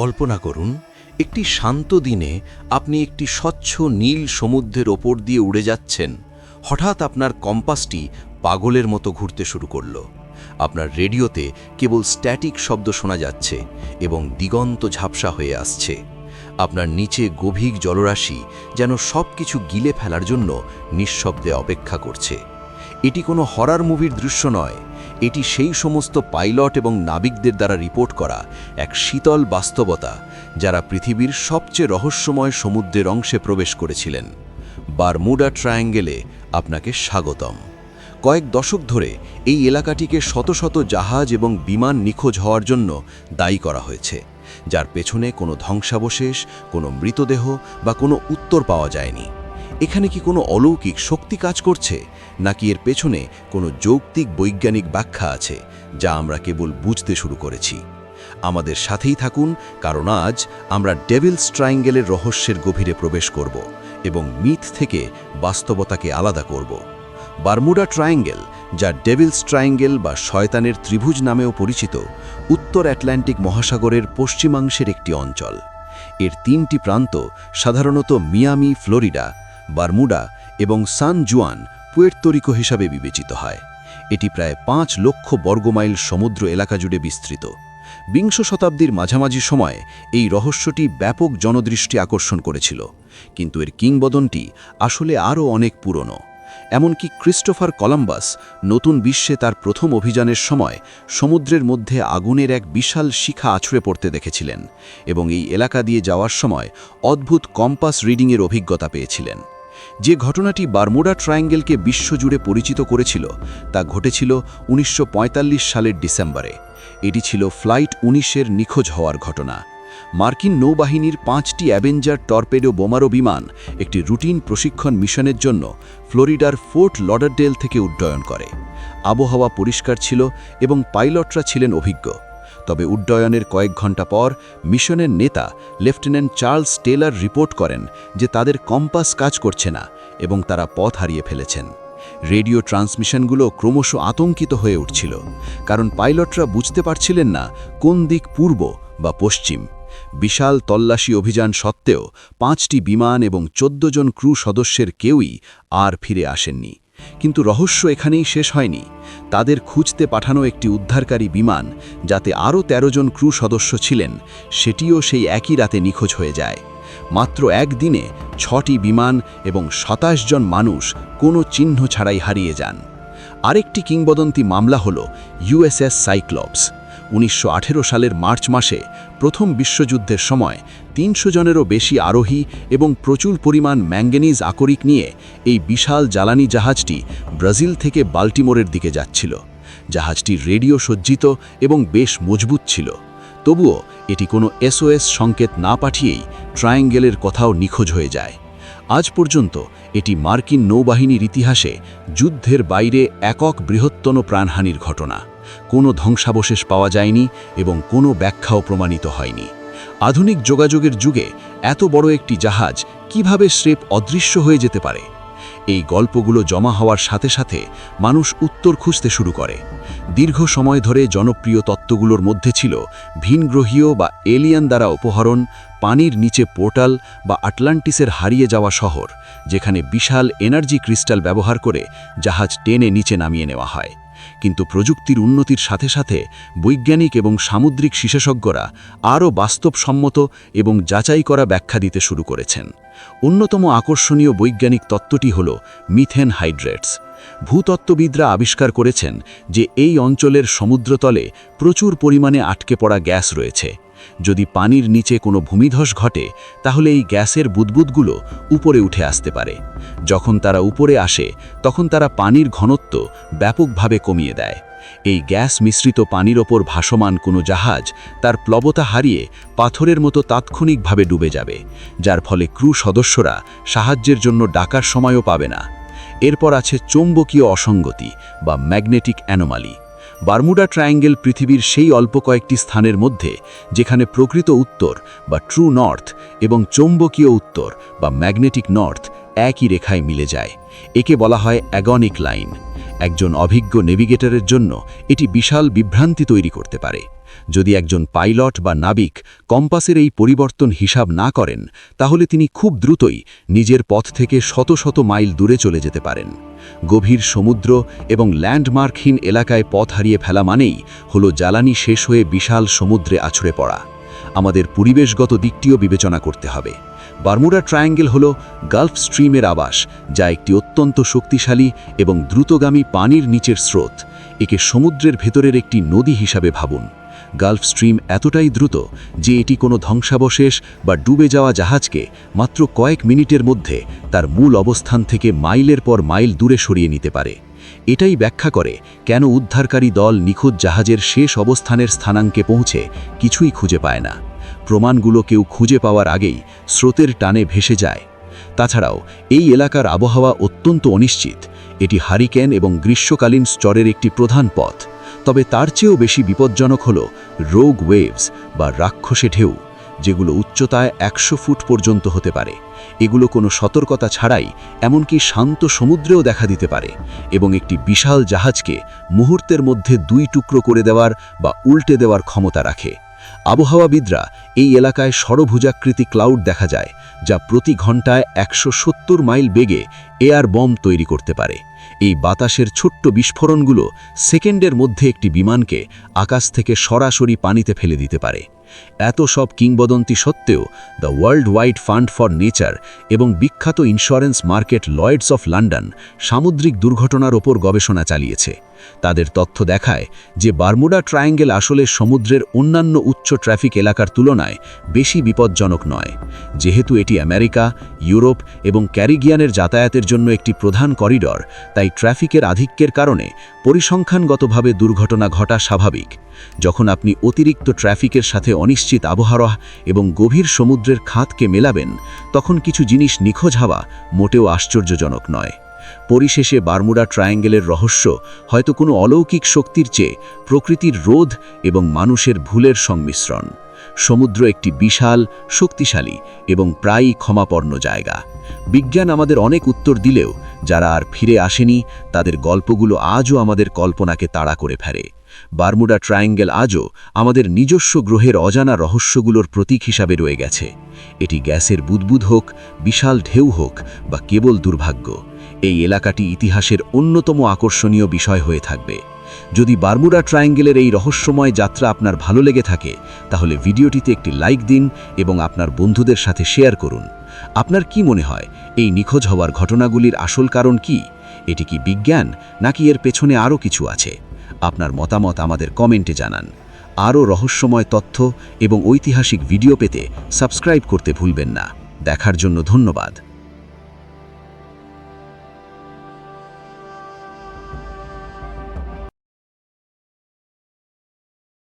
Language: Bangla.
কল্পনা করুন, একটি শান্ত দিনে আপনি একটি স্বচ্ছ নীল সমুদ্রের ওপর দিয়ে উড়ে যাচ্ছেন। হঠাৎ আপনার কম্পাসটি পাগলের মতো ঘুরতে শুরু করল। আপনার রেডিওতে কেবল স্ট্যাটিক শব্দ শোনা যাচ্ছে এবং দিগন্ত ঝাপসা হয়ে আসছে। আপনার নিচে গভীর জলরাশি যেন সব কিছু গিলে ফেলার জন্য নিঃশব্দে অপেক্ষা করছে। এটি কোনো হরার মুভির দৃশ্য নয়। এটি সেই সমস্ত পাইলট এবং নাবিকদের দ্বারা রিপোর্ট করা এক শীতল বাস্তবতা যারা পৃথিবীর সবচেয়ে রহস্যময় সমুদ্রের অংশে প্রবেশ করেছিলেন। বারমুডা ট্রায়াঙ্গেলে আপনাকে স্বাগতম। কয়েক দশক ধরে এই এলাকাটিকে শত শত জাহাজ এবং বিমান নিখোঁজ হওয়ার জন্য দায়ী করা হয়েছে, যার পেছনে কোনো ধ্বংসাবশেষ, কোনো মৃতদেহ বা কোনো উত্তর পাওয়া যায়নি। এখানে কি কোনো অলৌকিক শক্তি কাজ করছে? নাকি এর পেছনে কোনো যৌক্তিক বৈজ্ঞানিক ব্যাখ্যা আছে, যা আমরা কেবল বুঝতে শুরু করেছি? আমাদের সাথেই থাকুন, কারণ আজ আমরা ডেভিলস ট্রায়াঙ্গেলের রহস্যের গভীরে প্রবেশ করব এবং মিথ থেকে বাস্তবতাকে আলাদা করব। বারমুডা ট্রায়াঙ্গেল, যা ডেভিলস ট্রায়াঙ্গেল বা শয়তানের ত্রিভুজ নামেও পরিচিত, উত্তর আটলান্টিক মহাসাগরের পশ্চিমাংশের একটি অঞ্চল। এর তিনটি প্রান্ত সাধারণত মিয়ামি, ফ্লোরিডা বারমুডা এবং সান জুয়ান পুয়ের্তরিকো হিসাবে বিবেচিত হয়। এটি প্রায় পাঁচ লক্ষ বর্গমাইল সমুদ্র এলাকা জুড়ে বিস্তৃত। বিংশ শতাব্দীর মাঝামাঝি সময়ে এই রহস্যটি ব্যাপক জনদৃষ্টি আকর্ষণ করেছিল, কিন্তু এর কিংবদন্তি আসলে আরও অনেক পুরনো। এমনকি ক্রিস্টোফার কলাম্বাস নতুন বিশ্বে তার প্রথম অভিযানের সময় সমুদ্রের মধ্যে আগুনের এক বিশাল শিখা আছড়ে পড়তে দেখেছিলেন এবং এই এলাকা দিয়ে যাওয়ার সময় অদ্ভুত কম্পাস রিডিংয়ের অভিজ্ঞতা পেয়েছিলেন। যে ঘটনাটি বারমুডা ট্রায়াঙ্গেলকে বিশ্বজুড়ে পরিচিত করেছিল, তা ঘটেছিল উনিশশো পঁয়তাল্লিশ সালের ডিসেম্বরে। এটি ছিল ফ্লাইট উনিশের নিখোঁজ হওয়ার ঘটনা। মার্কিন নৌবাহিনীর পাঁচটি অ্যাভেঞ্জার টর্পেডো বোমারো বিমান একটি রুটিন প্রশিক্ষণ মিশনের জন্য ফ্লোরিডার ফোর্ট লডারডেল থেকে উড্ডয়ন করে। আবহাওয়া পরিষ্কার ছিল এবং পাইলটরা ছিলেন অভিজ্ঞ। তবে উড্ডয়নের কয়েক ঘণ্টা পর মিশনের নেতা লেফটেন্যান্ট চার্লস টেলার রিপোর্ট করেন যে তাদের কম্পাস কাজ করছে না এবং তারা পথ হারিয়ে ফেলেছেন। রেডিও ট্রান্সমিশনগুলো ক্রমশ আতঙ্কিত হয়ে উঠছিল, কারণ পাইলটরা বুঝতে পারছিলেন না কোন দিক পূর্ব বা পশ্চিম। বিশাল তল্লাশি অভিযান সত্ত্বেও পাঁচটি বিমান এবং চোদ্দ জন ক্রু সদস্যের কেউই আর ফিরে আসেননি। কিন্তু রহস্য এখানেই শেষ হয়নি। তাদের খুঁজতে পাঠানো একটি উদ্ধারকারী বিমান, যাতে আরও ১৩ জন ক্রু সদস্য ছিলেন, সেটিও সেই একই রাতে নিখোঁজ হয়ে যায়। মাত্র একদিনে ছটি বিমান এবং সাতাশ জন মানুষ কোনো চিহ্ন ছাড়াই হারিয়ে যান। আরেকটি কিংবদন্তি মামলা হল ইউএসএস সাইক্লপস। উনিশশো আঠেরো সালের মার্চ মাসে প্রথম বিশ্বযুদ্ধের সময় তিনশো জনেরও বেশি আরোহী এবং প্রচুর পরিমাণ ম্যাঙ্গানিজ আকরিক নিয়ে এই বিশাল জ্বালানি জাহাজটি ব্রাজিল থেকে বাল্টিমোরের দিকে যাচ্ছিল। জাহাজটি রেডিও সজ্জিত এবং বেশ মজবুত ছিল। তবুও এটি কোনো এসওএস সংকেত না পাঠিয়েই ট্রায়াঙ্গেলের কথাও নিখোঁজ হয়ে যায়। আজ পর্যন্ত এটি মার্কিন নৌবাহিনীর ইতিহাসে যুদ্ধের বাইরে একক বৃহত্তম প্রাণহানির ঘটনা। কোনো ধ্বংসাবশেষ পাওয়া যায়নি এবং কোনো ব্যাখ্যাও প্রমাণিত হয়নি। আধুনিক যোগাযোগের যুগে এত বড় একটি জাহাজ কীভাবে স্রেপ অদৃশ্য হয়ে যেতে পারে? এই গল্পগুলো জমা হওয়ার সাথে সাথে মানুষ উত্তর খুঁজতে শুরু করে। দীর্ঘ সময় ধরে জনপ্রিয় তত্ত্বগুলোর মধ্যে ছিল ভিনগ্রহীয় বা এলিয়ান দ্বারা অপহরণ, পানির নিচে পোর্টাল বা আটলান্টিসের হারিয়ে যাওয়া শহর, যেখানে বিশাল এনার্জি ক্রিস্টাল ব্যবহার করে জাহাজ টেনে নিচে নামিয়ে নেওয়া হয়। কিন্তু প্রযুক্তির উন্নতির সাথে সাথে বৈজ্ঞানিক এবং সামুদ্রিক বিশেষজ্ঞরা আরও বাস্তবসম্মত এবং যাচাই করা ব্যাখ্যা দিতে শুরু করেছেন। অন্যতম আকর্ষণীয় বৈজ্ঞানিক তত্ত্বটি হল মিথেন হাইড্রেটস। ভূতত্ত্ববিদরা আবিষ্কার করেছেন যে এই অঞ্চলের সমুদ্রতলে প্রচুর পরিমাণে আটকে পড়া গ্যাস রয়েছে। যদি পানির নিচে কোনো ভূমিধস ঘটে, তাহলে এই গ্যাসের বুদবুদগুলো উপরে উঠে আসতে পারে। যখন তারা উপরে আসে, তখন তারা পানির ঘনত্ব ব্যাপকভাবে কমিয়ে দেয়। এই গ্যাস মিশ্রিত পানির ওপর ভাসমান কোনো জাহাজ তার প্লবতা হারিয়ে পাথরের মতো তাৎক্ষণিকভাবে ডুবে যাবে, যার ফলে ক্রু সদস্যরা সাহায্যের জন্য ডাকার সময়ও পাবে না। এরপর আছে চৌম্বকীয় অসঙ্গতি বা ম্যাগনেটিক অ্যানোমালি। বারমুডা ট্রায়াঙ্গেল পৃথিবীর সেই অল্প কয়েকটি স্থানের মধ্যে, যেখানে প্রকৃত উত্তর বা ট্রু নর্থ এবং চৌম্বকীয় উত্তর বা ম্যাগনেটিক নর্থ একই রেখায় মিলে যায়। একে বলা হয় অ্যাগনিক লাইন। একজন অভিজ্ঞ নেভিগেটরের জন্য এটি বিশাল বিভ্রান্তি তৈরি করতে পারে। যদি একজন পাইলট বা নাবিক কম্পাসের এই পরিবর্তন হিসাব না করেন, তাহলে তিনি খুব দ্রুতই নিজের পথ থেকে শত শত মাইল দূরে চলে যেতে পারেন। গভীর সমুদ্র এবং ল্যান্ডমার্কহীন এলাকায় পথ হারিয়ে ফেলা মানেই হল জ্বালানি শেষ হয়ে বিশাল সমুদ্রে আছড়ে পড়া। আমাদের পরিবেশগত দিকটিও বিবেচনা করতে হবে। বারমুডা ট্রায়াঙ্গেল হল গালফ স্ট্রিমের আবাস, যা একটি অত্যন্ত শক্তিশালী এবং দ্রুতগামী পানির নিচের স্রোত। একে সমুদ্রের ভেতরের একটি নদী হিসাবে ভাবুন। গালফ স্ট্রিম এতটাই দ্রুত যে এটি কোনো ধ্বংসাবশেষ বা ডুবে যাওয়া জাহাজকে মাত্র কয়েক মিনিটের মধ্যে তার মূল অবস্থান থেকে মাইলের পর মাইল দূরে সরিয়ে নিতে পারে। এটাই ব্যাখ্যা করে কেন উদ্ধারকারী দল নিখোঁজ জাহাজের শেষ অবস্থানের স্থানাঙ্কে পৌঁছে কিছুই খুঁজে পায় না। প্রমাণগুলো কেউ খুঁজে পাওয়ার আগেই স্রোতের টানে ভেসে যায়। তাছাড়াও, এই এলাকার আবহাওয়া অত্যন্ত অনিশ্চিত। এটি হারিকেন এবং গ্রীষ্মকালীন স্তরের একটি প্রধান পথ। তবে তার চেয়েও বেশি বিপজ্জনক হল রোগ ওয়েভস বা রাক্ষসে ঢেউ, যেগুলো উচ্চতায় একশো ফুট পর্যন্ত হতে পারে। এগুলো কোনো সতর্কতা ছাড়াই এমনকি শান্ত সমুদ্রেও দেখা দিতে পারে এবং একটি বিশাল জাহাজকে মুহূর্তের মধ্যে দুই টুকরো করে দেওয়ার বা উল্টে দেওয়ার ক্ষমতা রাখে। আবহাওয়াবিদরা এই এলাকায় সরভুজাকৃতি ক্লাউড দেখা যায়, যা প্রতি ঘন্টায় একশো সত্তর মাইল বেগে এয়ার বম তৈরি করতে পারে। এই বাতাসের ছোট্ট বিস্ফোরণগুলো সেকেন্ডের মধ্যে একটি বিমানকে আকাশ থেকে সরাসরি পানিতে ফেলে দিতে পারে। এত সব কিংবদন্তি সত্ত্বেও the world wide fund for nature এবং বিখ্যাত insurance market Lloyd's of London সামুদ্রিক দুর্ঘটনার ওপর গবেষণা চালিয়েছে। তাদের তথ্য দেখায় যে বারমুডা ট্রায়াঙ্গেল আসলে সমুদ্রের অন্যান্য উচ্চ ট্রাফিক এলাকার তুলনায় বেশি বিপজ্জনক নয়। যেহেতু এটি আমেরিকা, ইউরোপ এবং ক্যারিগিয়ানের যাতায়াতের জন্য একটি প্রধান করিডর, তাই ট্রাফিকের আধিক্যের কারণে পরিসংখ্যানগতভাবে দুর্ঘটনা ঘটা স্বাভাবিক। যখন আপনি অতিরিক্ত ট্রাফিকের সাথে অনিশ্চিত আবহাওয়া এবং গভীর সমুদ্রের খাতকে মেলাবেন, তখন কিছু জিনিস নিখোঁজ হওয়া মোটেও আশ্চর্যজনক নয়। পরিশেষে বারমুডা ট্রায়াঙ্গেলের রহস্য হয়তো কোনো অলৌকিক শক্তির চেয়ে প্রকৃতির রোধ এবং মানুষের ভুলের সংমিশ্রণ। সমুদ্র একটি বিশাল, শক্তিশালী এবং প্রায়ই ক্ষমাপর্ণ জায়গা। বিজ্ঞান আমাদের অনেক উত্তর দিলেও যারা আর ফিরে আসেনি, তাদের গল্পগুলো আজও আমাদের কল্পনাকে তাড়া করে ফেরে বারমুডা ট্রায়াঙ্গেল আজও আমাদের নিজস্ব গ্রহের অজানা রহস্যগুলোর প্রতীক হিসাবে রয়ে গেছে। এটি গ্যাসের বুদবুদ হোক, বিশাল ঢেউ হোক বা কেবল দুর্ভাগ্য, এই এলাকাটি ইতিহাসের অন্যতম আকর্ষণীয় বিষয় হয়ে থাকবে। যদি বারমুডা ট্রায়াঙ্গেলের এই রহস্যময় যাত্রা আপনার ভালো লেগে থাকে, তাহলে ভিডিওটিতে একটি লাইক দিন এবং আপনার বন্ধুদের সাথে শেয়ার করুন। আপনার কি মনে হয়, এই নিখোঁজ হওয়ার ঘটনাগুলির আসল কারণ কি? এটি কি বিজ্ঞান, নাকি এর পেছনে আরও কিছু আছে? আপনার মতামত আমাদের কমেন্টে জানান। আরও রহস্যময় তথ্য এবং ঐতিহাসিক ভিডিও পেতে সাবস্ক্রাইব করতে ভুলবেন না। দেখার জন্য ধন্যবাদ।